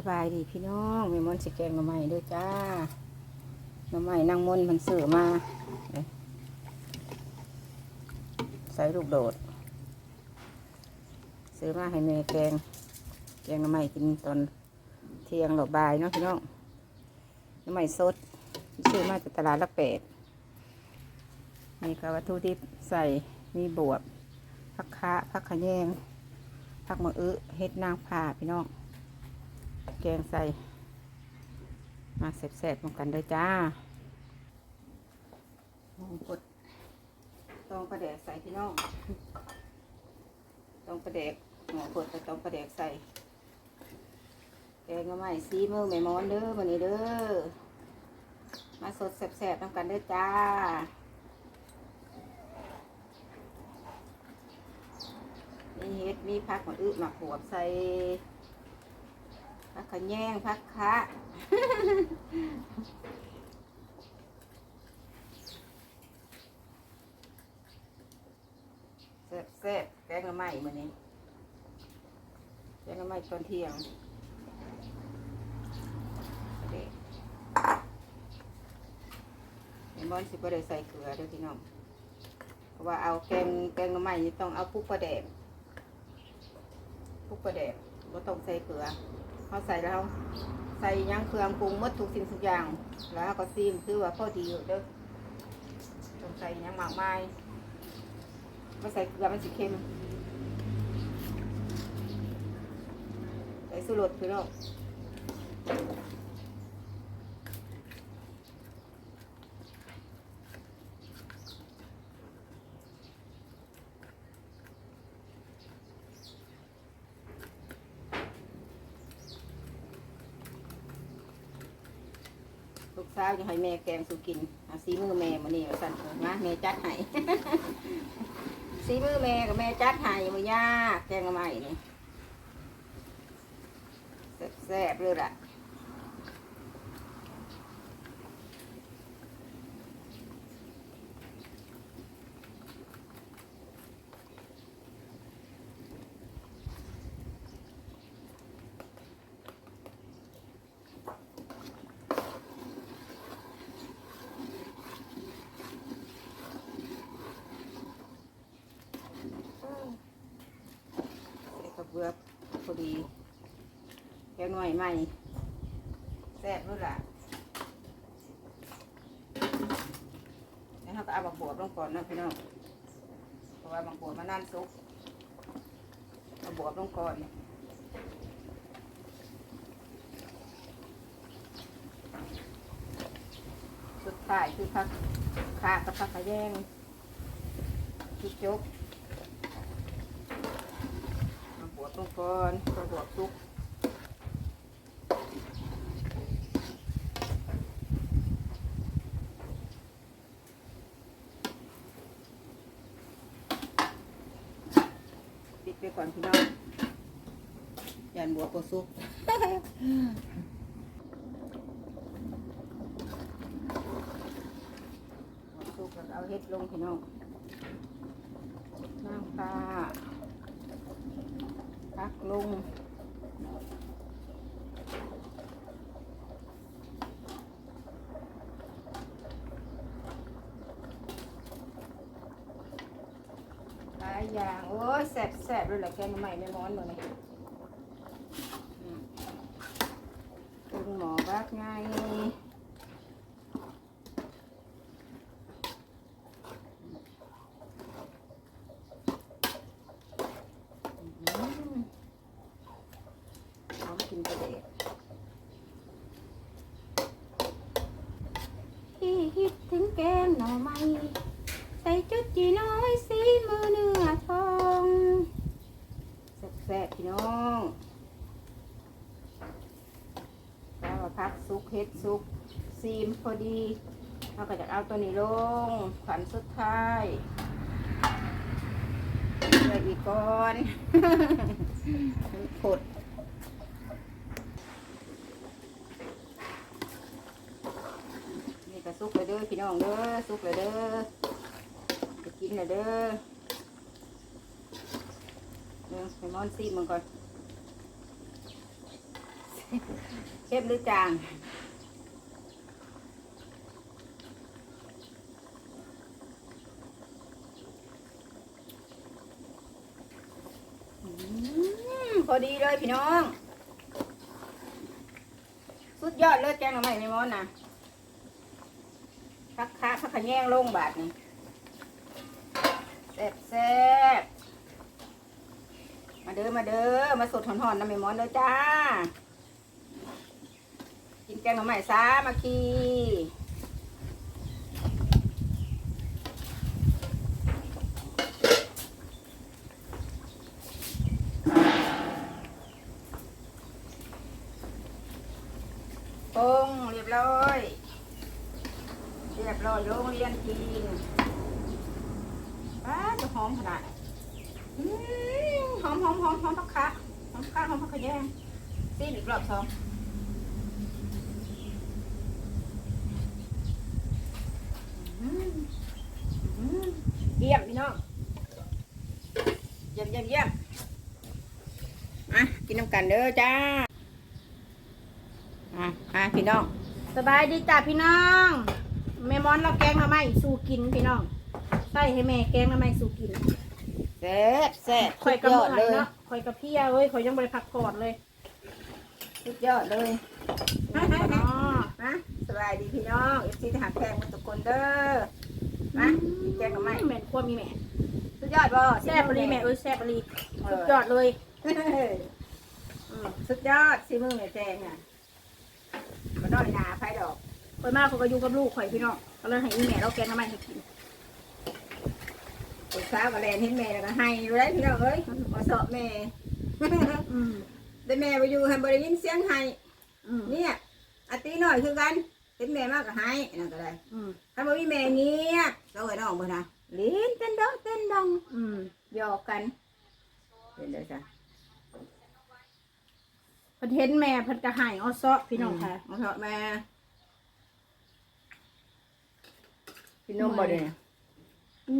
สบายดีพี่น้องม่มนสิแกงหน่อไม้ด้วยจ้าหน่อไม้นางมนต์มันซื้อมา ใส่ลูกโดด ซื้อมาให้แม่แกง แกงหน่อไม้กินตอนเที่ยงหรือบ่ายเนาะพี่น้องหน่อไม้สดซื้อมาจากตลาดละแปดนี่ก็วัตถุดิบใส่มีบวบผักคะผักขะแยงผักมะอึเฮ็ดนางผ่าพี่น้อง แกงใส่ มาแซ่บๆเหมือนกันเลยจ้าลองกดต้องประแดกใส่พี่น้องต้องประแดกหมอกดไปต้องประแดกใส่ แกงก็ไม่ซีมือไม่มอนเด้อวันนี้เด้อ มาสดแซ่บๆน้ำกันด้อจ้ามีเฮ็ด มีผักหมดอึหมักหัวใส่ พักขแยงพักคะแซ่บแซ่บแกงละไม้มื้อนี้แกงละไม้ตอนเที่ยงเด็กเห็นบอนสิบ่ได้ใส่เกลือด้อพี่น้องเพราะว่าเอาแกงแกงละไม้นี่ต้องเอาปุ๊กปลาแดกปุ๊กปลาแดกบ่ต้องใส่เกลือ เขาใส่แล้ว ใส่ยังเครื่องปรุงมดทุกสิ่งทุกอย่าง แล้วก็ซีมคือว่าพอดีอยู่เด้อต้องใส่ยังมากมายไม่ใส่เกลือมันสิเค็มใส่สุรสคือเรา เช้าจะให้แม่แกงสุกินเอาซีมือแม่มานี่สั่นมาแม่จัดให้ สีมือแม่กับแม่จัดให้มายากแกงใหม่นี่แซ่บๆเลยล่ะ เบือพอดีแกงหน่อยใหม่แซ่บรู้ละแล้วเราก็เอาบางบวบลงก่อนนะพี่น้องเพราะว่าบางบวบมันนั่นซุกเอาบวบลงก่อนสุดท้ายคือผักขากับผักขะแยงคือจบวก ลงก่อนมาบวกซุกปิดไปก่อนพี่น้องยันบวกก็ซุกซุกแล้วเอาเห็ดลงพี่น้องน้ำปลา พักลงหลายอย่าง โอ้ยแสบแสบเลยแหละแกงใหม่ไม่ม้อนหมดเลยตึงหมอบักไงอืม พร้อมกินกระเดก ที่ฮิตถึงแกงหน่อไม้ใส่จุดจีน้อยสีมือเนื้อทองแซ่บๆพี่น้องแล้วก็พักซุกเฮ็ดซุกซีมพอดีเราก็จะเอาตัวนี้ลงขันสุดท้ายเหลืออีกก่อนผด ก็สุกเลยเด้อพี่น้องเด้อสุกเลยเด้อจะกินเลยเด้อเดี๋ยวไปมอนซีมันก่อนเข้มหรือจางพอดีเลยพี่น้อง สุดยอดเลยแกงหน่อไม้ไม่มอนนะ พักคะพักขะแยงลงบาทนี่แซ่บแซ่บมาเด้อมาเด้อมาสดหอนๆน้ำม่มอนเด้อจ้า กินแกงหน่อไม้ซามาคีปงเรียบร้อย เรียบร้อยโรงเรียนจีนป้าจะหอมขนาดหอมหอมหอมหอมพักคะหอมพักคะหอมพักขะแยงซีอีกรอบสองเยี่ยมพี่น้องเยี่ยมเยี่ยมเยี่ยมอะกินน้ำกันเด้อจ้าอะอะพี่น้องสบายดีจ้าพี่น้อง แม่มอนเราแกงมาไม่สู่กินพี่น้องใส่ให้แม่แกงมาไม่สู่กินแซ่บแซ่บข่อยสุกดระยอดเมื่เลอยยเนาะข่อยกระเพียเว้ยข่อยยังบริพักผ่อนเลยสุดยอดเลยอ๋อนะสบายดีพี่น้องเอฟซีทหารแพงหมดทุกคนเด้อนะกินแกงกับไม้แม่นควรมีแม่สุดยอดบ่แซ่บปรีแม่เอ้ยแซ่บปรีสุดยอดเลยเอออืมสุดยอดซีมือแม่แจงอะมันน้อยหนาไฟดอก ข่อยมากข่อยก็อยู่กับลูกข่อยพี่น้องก็เลยให้อีแม่เราแกงมาไม่ให้กินปรึกษากับแลนเห็นแม่แล้วก็ให้อยู่ได้พี่น้องเอ้ยมาสอบแม่ อืมได้แม่ไปอยู่ให้บริยินเสียงให้อืมเนี่ยอาตีหน่อยคือกันเห็นแม่มากก็ให้นั่นก็ได้อืมถ้าบ่มีแม่เงียบก็ไว้น้องบ่นะเล่นเต้นดองเต้นดองอืมหยอกกันเป็นเลยจ้ะเพิ่นเห็นแม่เพิ่นก็ให้ออซอพี่น้องค่ะ มาสอบแม่ พี่นมบ่เด้เนี่ย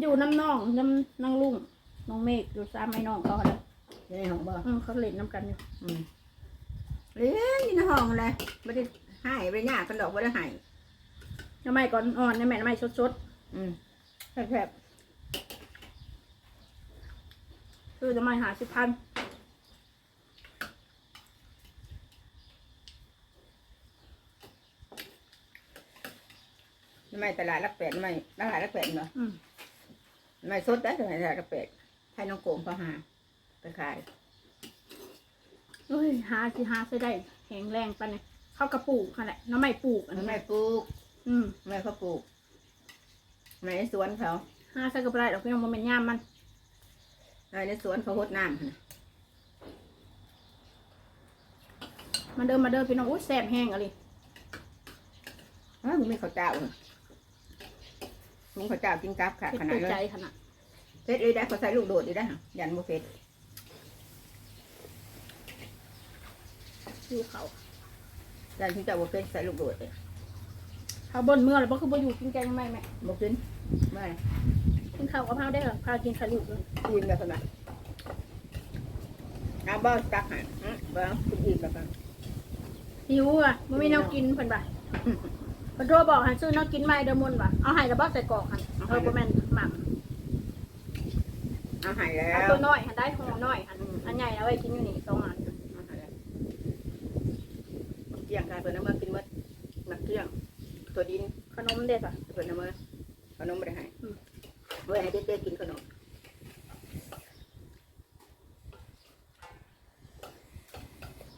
อยู่น้ำน้องน้ำน้องลุงน้องเมฆอยู่ซ้ำไอ้น้องเขาเลยในห้องบ่อืมเขาเล่นน้ำกันอยู่อืมเล่นอยู่ในห้องเลยไม่ได้ให้ไปหน้ากันดอกไม่ได้ให้น้ำไม้ก่อนอ่อนน้ำแม่น้ำไม้สดอืมๆแผลบๆคือน้ำไม้หาสิบพัน ไมตลาดรักแปดทำไมตลาดรักแปดเนาะอืมทำไมสดได้ทำไมตลาดรักแปดให้น้องโกงเขาหาไปขายเฮ้ยหาสิหาใส่ได้แข็งแรงปะเนี่ยเขากระปลูกค่ะแหละน้ำไม้ปลูกอันทำนี้ไมปลูก อืมทำไมเขาปลูกทำไมในสวนเขาหาใส่กระไรดอกพี่น้องมันเป็นย่ามมันทำไมในสวนเขาหดน้ำหั่นน่ะมาเดินมาเดินพี่น้องอุ้ยแสบแห้งอะไรอ้าวมึงไม่เขาวเจ้า เหรอมึงเขาวเจ้ากินกับค่ะเป็นขนาดตัวเลใจยขนาดเฟสเลยได้เขาใส่ลูกโดดเลยได้ฮะยันโมเฟสอยู่เขายันที่เจ้าโมเฟสใส่ลูกโดดเลยเขาบนเมื่อแล้วบ่คือบ่อยู่กินแกงทำไมแม่โมกินไม่กินข้าวกับข้าวได้เหรอพากินไข่ลูกเลยกินแบบนั้นอาบ้าตักหันอืมบ้าคุณอิ่มแบบนั้นหิวอะมันไม่แนวกินเพิ่นบ่ะ เพิ่นโทรบอกให้ซื้อแนวกินใหม่เดอมนว่ะเอาให้แล้วบ่ใส่กรอกหันเออบ่แม่นหมักเอาใหายแล้เอาวตัวน้อยหันได้ห่อน้อยหันอันใหญ่เอาไว้กินอยู่นี่สองอันเอาให้แล้วเกี่ยงกันเปิดน้ำมันกินมดหนักเกี่ยง ตัวดินขนมเด็ดอะเปิดน้ำมันขนมไม่ได้ให้อืมไว้ให้เด็กๆกินขนม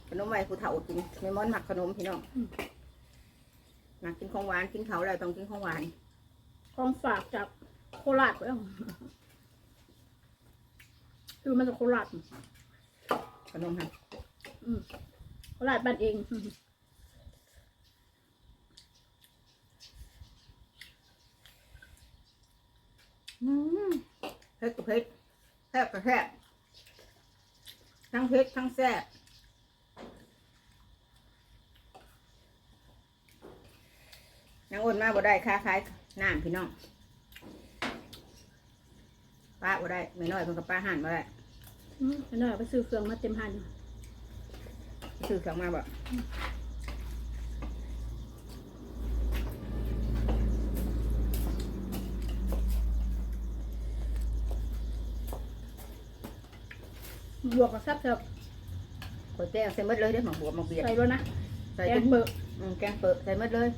ขนมไว้ผู้เฒ่ากินไม่ม้อนหมักขนมพี่น้องหมักกิน ของหวานกินเขาวแล้วต้องกินของหวานของฝากจากโคราชไปเอาคือมาจากโคราชขนมค่ะโคราชบ้านเองอืมเผ็ดกับเผ็ดแซ่บกับแซ่บทั้งเผ็ดทั้งแซ่บ นางอ้นมาบ่ได้ค้าขายน้ำพี่น้องป้าบ่ได้ไม่น้อยเพิ่นกับป้าห่านบ่ได้อืมอันนั้นเอาไปซื้อเครื่องมาเต็มหันซื้อเครื่องมาบ่บวกกับซับเถอะกดแจ้งใส่หมดเลยเด้อหมักบวบหมักเบียดใส่ด้วยนะใส่แกทุงกเบิกอืมแกงเปิดใส่หมดเลย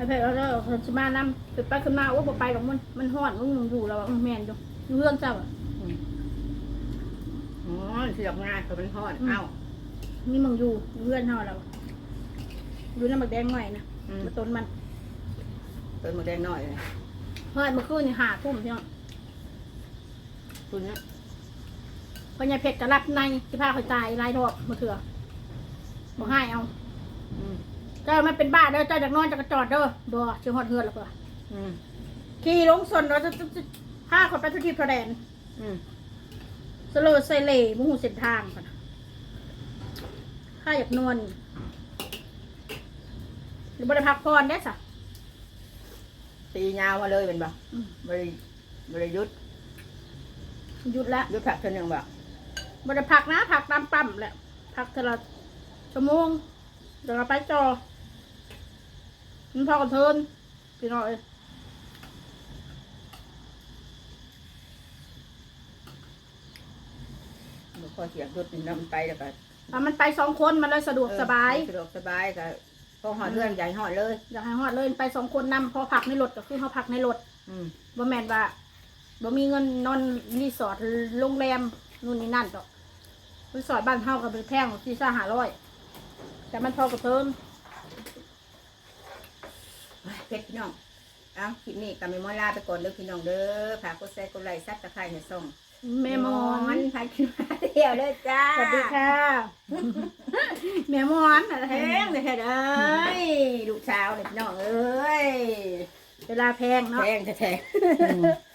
ไอ้เพื่อนเราเราจะมานำขึ้นไปขึ้นมาว่าบ่ไปหรอกมันมันห้อนมึงอยู่เราแมนอยู่อยู่เรื่องเจ้าอะ อ๋อเสียบง่ายเพราะมันทอดอืม เอ้า นี่มึงอยู่อยู่เพื่อนเฮาเราอยู่น้ำหมักแดงหน่อยนะอืม มาต้นมันเติมหมูแดงหน่อยเลยเฮ้ยเมื่อคืนนี่หาทุ่มพี่น้องคุณเนี่ยพอยายเพชรกระรับในที่พาเขาตายรายรอบมาเถื่อบอกให้เอาอืม เจ้าไม่เป็นบ้าเด้อเจ้าจากนอนจากกระจอดเด้อบ่เชื่อฮอดเฮือนแล้วเปล่าอืมขี่ลงสนเราจะจะจะพาคนไปทุกที่ประแดนอืมสโลว์ไซเล่มุ่งเส้นทางก่อนนะข้าอยากนอนหรือบริพักพรได้สะตียาวมาเลยเป็นบ่อืมบริบริยุทธ์หยุดแล้วยุทธผักเท่านึงบ่บริพักนะพักตามปั๊มแหละพักเทละชั่วโมงเดี๋ยวเราไปจอ มันพอกันเทินพี่น้อยบ่พอเสียงยุทธ์นี่นำไปแล้วก็อะมันไปสองคนมันเลยสะดวกสบายเออสะดวกสบายก็พอหอดเรื่องใหญ่หอดเลย อยากให้ฮอดเลยไปสองคนนำพอพักในรถก็คือเขาพักในรถอืมบ่แม่นว่าบ่มีเงินนอนรีสอร์ทโรงแรมนู่นนี่นั่นดอกรีสอร์ทบ้านเฮาก็เป็นแพงที่ซ่าหาร้อยแต่มันพอกับเพิ่ม เพชรพี่น้องเอาคลิปนี้ก็มีมอลาไปก่อนเด้อพี่น้องเด้อฝากกดแชร์กดไลค์ซับสไครต์ให้ส่งแม่มอนพาขึ้นมาเที่ยวเลยจ้าสวัสดีค่ะ แม่มอนอะไรแพงเลยเด้อลูกสาวเลยพี่น้องเอ้ยเวลาแพงเนาะแพงแท้ๆ